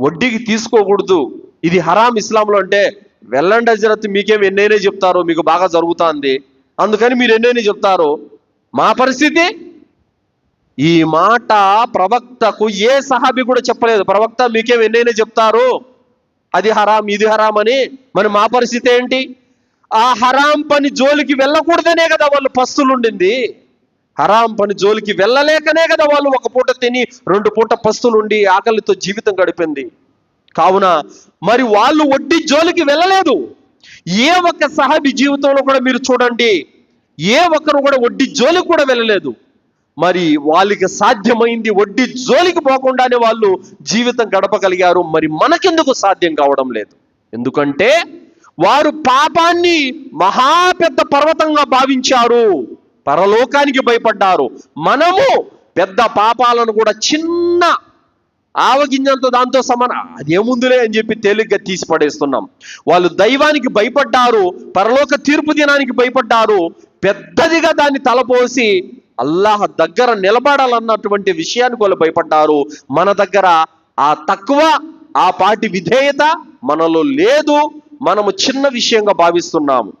వడ్డీకి తీసుకోకూడదు. ఇది హరాం ఇస్లాంలో అంటే వెళ్ళండి హజరత్ మీకేం ఎన్నైనా చెప్తారు మీకు బాగా జరుగుతుంది. అందుకని మీరు ఎన్నైనా చెప్తారు మా పరిస్థితి? ఈ మాట ప్రవక్తకు ఏ సహాబి కూడా చెప్పలేదు. ప్రవక్త మీకేం ఎన్నైనా చెప్తారు? అది హరాం ఇది హరాం అని. మరి మా పరిస్థితి ఏంటి? ఆ హరాం పని జోలికి వెళ్ళకూడదనే కదా వాళ్ళు పస్తులుండింది. హరాం పని జోలికి వెళ్ళలేకనే కదా వాళ్ళు ఒక పూట తిని రెండు పూట పస్తులుండి ఆకలితో జీవితం గడిపింది. కావున మరి వాళ్ళు వడ్డీ జోలికి వెళ్ళలేదు. ఏ ఒక్క సహాబి జీవితంలో కూడా మీరు చూడండి ఏ ఒక్కరు కూడా వడ్డీ జోలికి కూడా వెళ్ళలేదు. మరి వాళ్ళకి సాధ్యమైంది వడ్డీ జోలికి పోకుండానే వాళ్ళు జీవితం గడపగలిగారు. మరి మనకెందుకు సాధ్యం కావడం లేదు? ఎందుకంటే వారు పాపాన్ని మహా పెద్ద పర్వతంగా భావించారు. పరలోకానికి భయపడ్డారు. మనము పెద్ద పాపాలను కూడా చిన్న ఆవగింజంతో దాంతో సమాన అదేముందులే అని చెప్పి తేలిగ్గా తీసి పడేస్తున్నాం. వాళ్ళు దైవానికి భయపడ్డారు పరలోక తీర్పు దినానికి భయపడ్డారు పెద్దదిగా దాన్ని తలపోసి అల్లాహ్ దగ్గర నిలబడాలన్నటువంటి విషయానికి వాళ్ళు భయపడ్డారు. మన దగ్గర ఆ తక్కువ ఆ పాటి విధేయత మనలో లేదు. మనము చిన్న విషయంగా భావిస్తున్నాము.